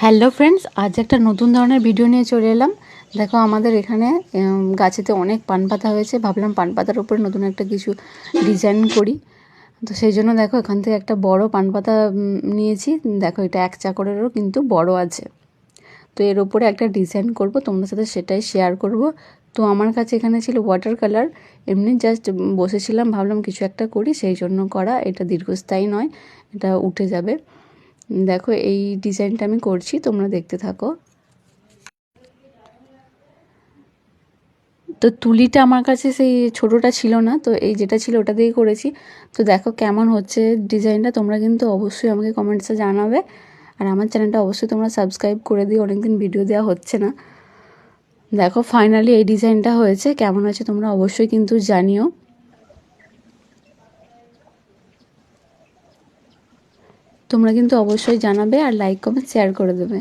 Hello friends আজ একটা নতুন ধরনের ভিডিও নিয়ে চলে এলাম। দেখো, আমাদের এখানে গাছেতে অনেক পান পাতা হয়েছে। ভাবলাম পান পাতার উপরে নতুন একটা কিছু ডিজাইন করি। তো সেই জন্য দেখো, এখান থেকে একটা বড় পান পাতা নিয়েছি। দেখো, এটা এক চাকরেরও কিন্তু বড় আছে। তো এর উপরে একটা ডিজাইন করব, তোমাদের সাথে সেটাই শেয়ার করব। তো আমার কাছে এখানে ছিল ওয়াটার কালার এমনি জাস্ট বসেছিলাম, ভাবলাম কিছু একটা করি। সেই জন্য করা, এটা দীর্ঘস্থায়ী নয়, এটা উঠে যাবে। দেখো, এই ডিজাইনটা আমি করছি, তোমরা দেখতে থাকো। তো তুলিটা আমার কাছে সেই ছোটোটা ছিল না, তো এই যেটা ছিল ওটা দিয়েই করেছি। তো দেখো কেমন হচ্ছে ডিজাইনটা, তোমরা কিন্তু অবশ্যই আমাকে কমেন্টসে জানাবে। আর আমার চ্যানেলটা অবশ্যই তোমরা সাবস্ক্রাইব করে দিও, অনেকদিন ভিডিও দেওয়া হচ্ছে না। দেখো, ফাইনালি এই ডিজাইনটা হয়েছে, কেমন হয়েছে তোমরা অবশ্যই কিন্তু জানিও। তোমরা কিন্তু অবশ্যই জানাবে আর লাইক কমেন্ট শেয়ার করে দেবে।